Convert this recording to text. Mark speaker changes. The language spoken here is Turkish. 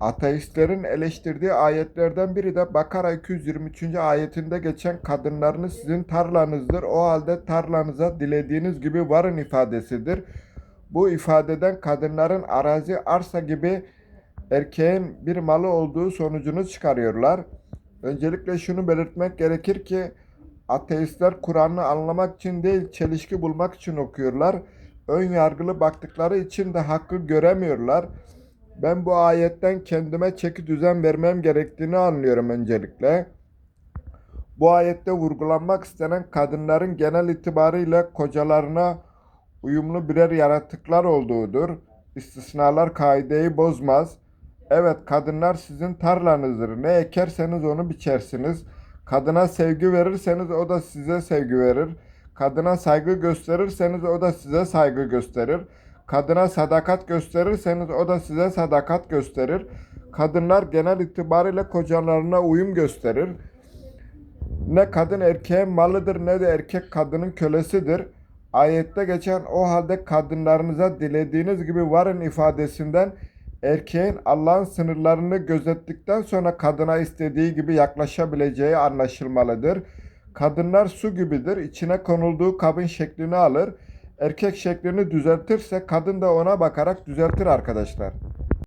Speaker 1: Ateistlerin eleştirdiği ayetlerden biri de Bakara 223. ayetinde geçen kadınlarınız sizin tarlanızdır. O halde tarlanıza dilediğiniz gibi varın ifadesidir. Bu ifadeden kadınların arazi, arsa gibi erkeğin bir malı olduğu sonucunu çıkarıyorlar. Öncelikle şunu belirtmek gerekir ki ateistler Kur'an'ı anlamak için değil çelişki bulmak için okuyorlar. Ön yargılı baktıkları için de hakkı göremiyorlar. Ben bu ayetten kendime çeki düzen vermem gerektiğini anlıyorum öncelikle. Bu ayette vurgulanmak istenen kadınların genel itibariyle kocalarına uyumlu birer yaratıklar olduğudur. İstisnalar kaideyi bozmaz. Evet kadınlar sizin tarlanızdır. Ne ekerseniz onu biçersiniz. Kadına sevgi verirseniz o da size sevgi verir. Kadına saygı gösterirseniz o da size saygı gösterir. Kadına sadakat gösterirseniz o da size sadakat gösterir. Kadınlar genel itibariyle kocalarına uyum gösterir. Ne kadın erkeğin malıdır ne de erkek kadının kölesidir. Ayette geçen o halde kadınlarınıza dilediğiniz gibi varın ifadesinden erkeğin Allah'ın sınırlarını gözettikten sonra kadına istediği gibi yaklaşabileceği anlaşılmalıdır. Kadınlar su gibidir. İçine konulduğu kabın şeklini alır. Erkek şeklini düzeltirse kadın da ona bakarak düzeltir arkadaşlar.